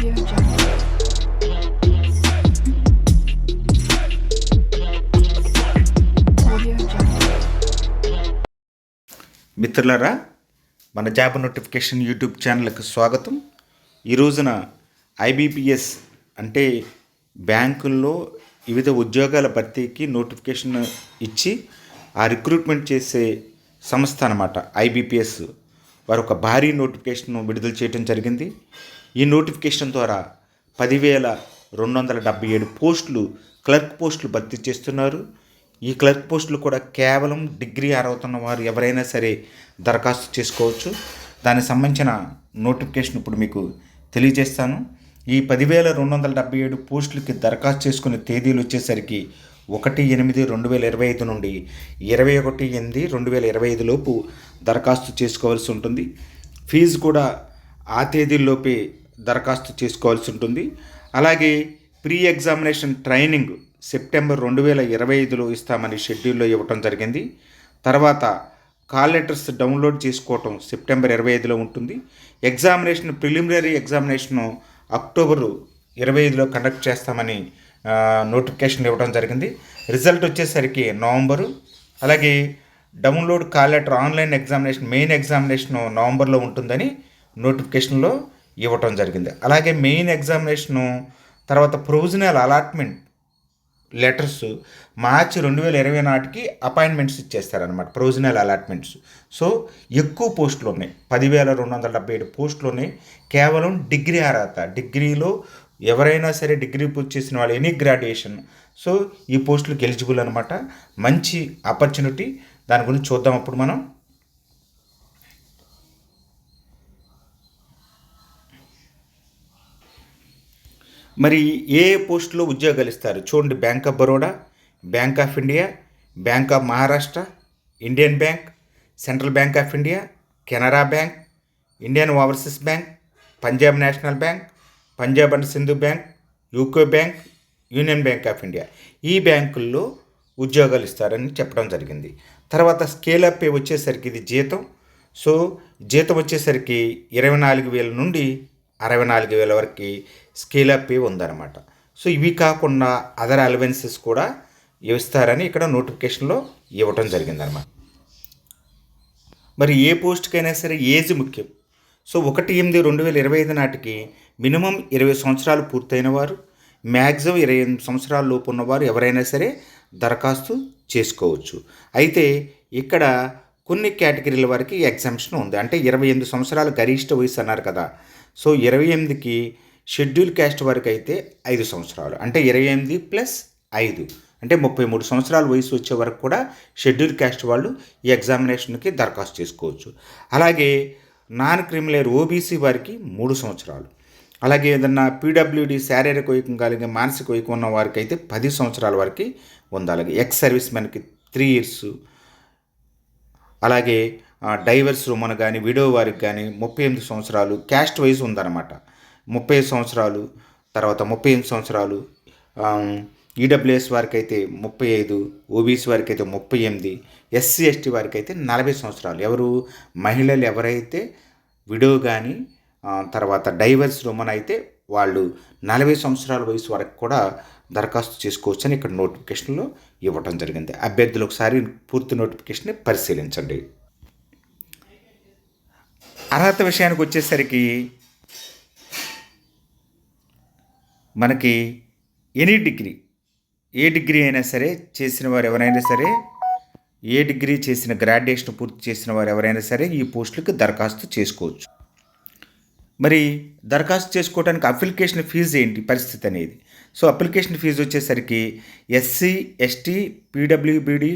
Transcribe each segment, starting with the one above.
మిత్రులారా మన job notification YouTube ఛానల్కి స్వాగతం. ఈ రోజున ఐబీపీఎస్ అంటే బ్యాంకుల్లో వివిధ ఉద్యోగాల భర్తీకి నోటిఫికేషన్ ఇచ్చి ఆ రిక్రూట్మెంట్ చేసే సంస్థ అనమాట ఐబీపీఎస్. వారు ఒక భారీ నోటిఫికేషన్ విడుదల చేయడం జరిగింది. ఈ నోటిఫికేషన్ ద్వారా పదివేల రెండు వందల డెబ్బై ఏడు పోస్టులు క్లర్క్ పోస్టులు భర్తీ చేస్తున్నారు. ఈ క్లర్క్ పోస్టులు కూడా కేవలం డిగ్రీ అర్హత వారు ఎవరైనా సరే దరఖాస్తు చేసుకోవచ్చు. దానికి సంబంధించిన నోటిఫికేషన్ ఇప్పుడు మీకు తెలియజేస్తాను. ఈ పదివేల రెండు వందల డెబ్బై ఏడు పోస్టులకి దరఖాస్తు చేసుకునే తేదీలు వచ్చేసరికి ఒకటి ఎనిమిది రెండు వేల ఇరవై ఐదు నుండి ఇరవై ఒకటి ఎనిమిది రెండు వేల ఇరవై ఐదు లోపు దరఖాస్తు చేసుకోవాల్సి ఉంటుంది. ఫీజు కూడా ఆ తేదీల్లోపే దరఖాస్తు చేసుకోవాల్సి ఉంటుంది. అలాగే ప్రీ ఎగ్జామినేషన్ ట్రైనింగ్ సెప్టెంబర్ రెండు వేల ఇరవై ఐదులో ఇస్తామని షెడ్యూల్లో ఇవ్వటం జరిగింది. తర్వాత కాల్ లెటర్స్ డౌన్లోడ్ చేసుకోవటం సెప్టెంబర్ ఇరవై ఐదులో ఉంటుంది. ఎగ్జామినేషన్ ప్రిలిమినరీ ఎగ్జామినేషను అక్టోబరు ఇరవై ఐదులో కండక్ట్ చేస్తామని నోటిఫికేషన్ ఇవ్వడం జరిగింది. రిజల్ట్ వచ్చేసరికి నవంబరు. అలాగే download call letter online examination main examination నవంబర్లో ఉంటుందని నోటిఫికేషన్లో ఇవ్వటం జరిగింది. అలాగే మెయిన్ ఎగ్జామినేషను తర్వాత ప్రొవిజనల్ అలాట్మెంట్ లెటర్స్ మార్చి రెండు వేల ఇరవై నాటికి అపాయింట్మెంట్స్ ఇచ్చేస్తారనమాట ప్రొవిజనల్ అలాట్మెంట్స్. సో ఎక్కువ పోస్టులు ఉన్నాయి. పదివేల రెండు వందల డెబ్బై ఏడు పోస్టులు ఉన్నాయి. కేవలం డిగ్రీ అర్హత డిగ్రీలో ఎవరైనా సరే డిగ్రీ పూర్తి చేసిన వాళ్ళు ఎనీ గ్రాడ్యుయేషన్. సో ఈ పోస్టులకు ఎలిజిబుల్ అనమాట మంచి ఆపర్చునిటీ. దాని గురించి చూద్దాం అప్పుడు మనం. మరి ఏ పోస్టులో ఉద్యోగాలు ఇస్తారు చూడండి bank of Baroda bank of India bank of Maharashtra Indian bank central bank of India Canara bank Indian overseas bank Punjab national bank Punjab and Sind bank UCO bank union bank of India ఈ బ్యాంకుల్లో ఉద్యోగాలు ఇస్తారని చెప్పడం జరిగింది. తర్వాత scale up pay వచ్చేసరికి ఇది జీతం. సో జీతం వచ్చేసరికి ఇరవై నాలుగు వేల నుండి అరవై నాలుగు వేల వరకు స్కేల్ అప్ ఉందన్నమాట. సో ఇవి కాకుండా అదర్ అలవెన్సెస్ కూడా ఇస్తారని ఇక్కడ నోటిఫికేషన్లో ఇవ్వటం జరిగిందనమాట మరి ఏ పోస్ట్కైనా సరే ఏజ్ ముఖ్యం. సో ఒకటి ఎనిమిది రెండు వేల ఇరవై ఐదు నాటికి మినిమం ఇరవై సంవత్సరాలు పూర్తయిన వారు మ్యాక్సిమం ఇరవై ఎనిమిది సంవత్సరాల లోపు ఉన్నవారు ఎవరైనా సరే దరఖాస్తు చేసుకోవచ్చు. అయితే ఇక్కడ కొన్ని కేటగిరీల వరకు ఎగ్జామ్షన్ ఉంది. అంటే ఇరవై ఎనిమిది సంవత్సరాలు గరిష్ట వయసు అన్నారు కదా. సో ఇరవై ఎనిమిదికి షెడ్యూల్ క్యాస్ట్ వరకు అయితే ఐదు సంవత్సరాలు. అంటే ఇరవై ఎనిమిది ప్లస్ ఐదు. అంటే ముప్పై మూడు సంవత్సరాల వయసు వచ్చే వరకు కూడా షెడ్యూల్ క్యాస్ట్ వాళ్ళు ఈ ఎగ్జామినేషన్కి దరఖాస్తు చేసుకోవచ్చు. అలాగే నాన్ క్రిమిలేర్ ఓబీసీ వారికి మూడు సంవత్సరాలు. అలాగే ఏదన్నా పీడబ్ల్యూడి శారీరక వైకం కలిగే మానసిక వైకం ఉన్న వారికి అయితే పది సంవత్సరాల వరకు ఉంది అలాగే ఎక్స్ సర్వీస్ మెన్కి త్రీ ఇయర్స్ అలాగే డైవర్స్ ఉమెన్ కానీ విడో వారికి కానీ ముప్పై ఎనిమిది సంవత్సరాలు క్యాస్ట్ వైజ్ ఉందన్నమాట. ముప్పై సంవత్సరాలు తర్వాత ముప్పై ఎనిమిది సంవత్సరాలు ఈడబ్ల్యూఎస్ వారికి అయితే ముప్పై ఐదు ఓబీసీ వారికి అయితే ముప్పై ఎనిమిది ఎస్సీ ఎస్టీ వారికి అయితే నలభై సంవత్సరాలు. ఎవరు? మహిళలు ఎవరైతే విడో కానీ తర్వాత డైవర్స్ ఉమెన్ అయితే వాళ్ళు నలభై సంవత్సరాల వయసు వరకు కూడా దరఖాస్తు చేసుకోవచ్చు అని ఇక్కడ నోటిఫికేషన్లో ఇవ్వటం జరిగింది. అభ్యర్థులు ఒకసారి పూర్తి నోటిఫికేషన్ని పరిశీలించండి. అర్హత విషయానికి వచ్చేసరికి మనకి ఎనీ డిగ్రీ ఏ డిగ్రీ అయినా సరే చేసిన వారు ఎవరైనా సరే ఏ డిగ్రీ చేసిన గ్రాడ్యుయేషన్ పూర్తి చేసిన వారు ఎవరైనా సరే ఈ పోస్టులకు దరఖాస్తు చేసుకోవచ్చు. మరి దరఖాస్తు చేసుకోవడానికి అప్లికేషన్ ఫీజు ఏంటి పరిస్థితి అనేది? సో అప్లికేషన్ ఫీజు వచ్చేసరికి ఎస్సీ ఎస్టీ పీడబ్ల్యూబీడీ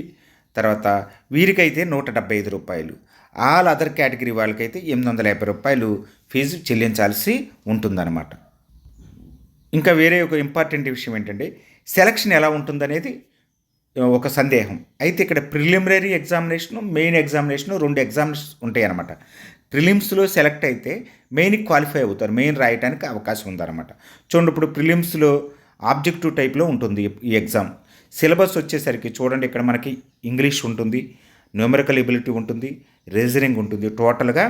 తర్వాత వీరికైతే నూట డెబ్బై ఐదు రూపాయలు. ఆల్ అదర్ కేటగిరీ వాళ్ళకైతే ఎనిమిది వందల యాభై రూపాయలు ఫీజు చెల్లించాల్సి ఉంటుందన్నమాట. ఇంకా వేరే ఒక ఇంపార్టెంట్ విషయం ఏంటంటే సెలక్షన్ ఎలా ఉంటుందనేది ఒక సందేహం. అయితే ఇక్కడ ప్రిలిమినరీ ఎగ్జామినేషను మెయిన్ ఎగ్జామినేషను రెండు ఎగ్జామ్స్ ఉంటాయి అన్నమాట ప్రిలిమ్స్లో సెలెక్ట్ అయితే మెయిన్ క్వాలిఫై అవుతారు మెయిన్ రాయడానికి అవకాశం ఉందన్నమాట. చూడండి ఇప్పుడు ప్రిలిమ్స్లో ఆబ్జెక్టివ్ టైప్లో ఉంటుంది ఈ ఎగ్జామ్. సిలబస్ వచ్చేసరికి చూడండి ఇక్కడ మనకి ఇంగ్లీష్ ఉంటుంది న్యూమరికల్ ఎబిలిటీ ఉంటుంది రీజనింగ్ ఉంటుంది. టోటల్గా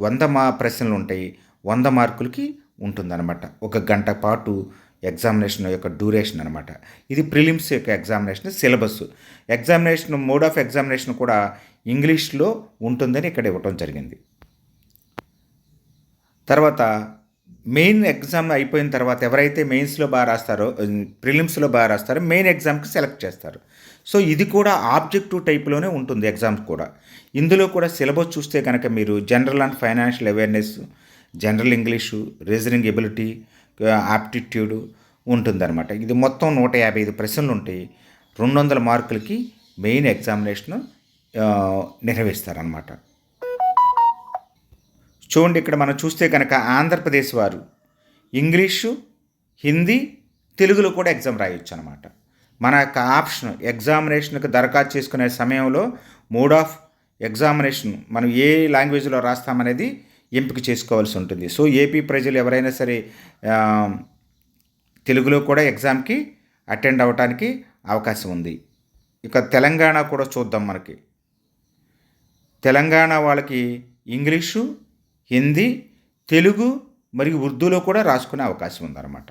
వంద మా ప్రశ్నలు ఉంటాయి. వంద మార్కులకి ఉంటుందన్నమాట. ఒక గంట పాటు ఎగ్జామినేషన్ యొక్క డ్యూరేషన్ అనమాట ఇది ప్రిలిమ్స్ యొక్క examination syllabus. Examination mode of examination కూడా ఇంగ్లీష్లో ఉంటుందని ఇక్కడ ఇవ్వటం జరిగింది. తర్వాత మెయిన్ ఎగ్జామ్ అయిపోయిన తర్వాత ఎవరైతే మెయిన్స్లో బాగా రాస్తారో ప్రిలిమ్స్లో బాగా రాస్తారో మెయిన్ ఎగ్జామ్కి సెలెక్ట్ చేస్తారు. సో ఇది కూడా ఆబ్జెక్టివ్ టైప్లోనే ఉంటుంది ఎగ్జామ్స్ కూడా. ఇందులో కూడా సిలబస్ చూస్తే కనుక మీరు general and financial awareness general English reasoning ability aptitude ఉంటుందన్నమాట. ఇది మొత్తం నూట యాభై ఐదు ప్రశ్నలు ఉంటాయి. రెండు వందల మార్కులకి మెయిన్ ఎగ్జామినేషన్ నిర్వహిస్తారనమాట చూడండి ఇక్కడ మనం చూస్తే కనుక ఆంధ్రప్రదేశ్ వారు ఇంగ్లీషు హిందీ తెలుగులో కూడా ఎగ్జామ్ రాయొచ్చు అనమాట మన యొక్క ఆప్షన్ ఎగ్జామినేషన్కి దరఖాస్తు చేసుకునే సమయంలో మోడ్ ఆఫ్ ఎగ్జామినేషన్ మనం ఏ లాంగ్వేజ్లో రాస్తామనేది ఎంపిక చేసుకోవాల్సి ఉంటుంది. సో ఏపీ ప్రజలు ఎవరైనా సరే తెలుగులో కూడా ఎగ్జామ్కి అటెండ్ అవ్వడానికి అవకాశం ఉంది. ఇక తెలంగాణ కూడా చూద్దాం మనకి. తెలంగాణ వాళ్ళకి ఇంగ్లీషు హిందీ తెలుగు మరియు ఉర్దూలో కూడా రాసుకునే అవకాశం ఉందన్నమాట.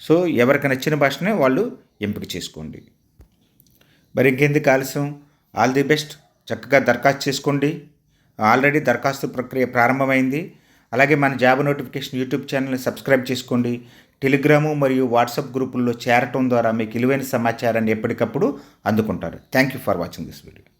సో ఎవరికి నచ్చిన భాషనే వాళ్ళు ఎంపిక చేసుకోండి. మరి ఇంకెందుకు ఆలస్యం? All the best. చక్కగా దరఖాస్తు చేసుకోండి. ఆల్రెడీ దరఖాస్తు ప్రక్రియ ప్రారంభమైంది. అలాగే మన జాబ్ నోటిఫికేషన్ యూట్యూబ్ ఛానల్ని సబ్స్క్రైబ్ చేసుకోండి. టెలిగ్రాము మరియు వాట్సాప్ గ్రూపుల్లో చేరటం ద్వారా మీకు విలువైన సమాచారాన్ని ఎప్పటికప్పుడు అందుకుంటారు. Thank you for watching this video.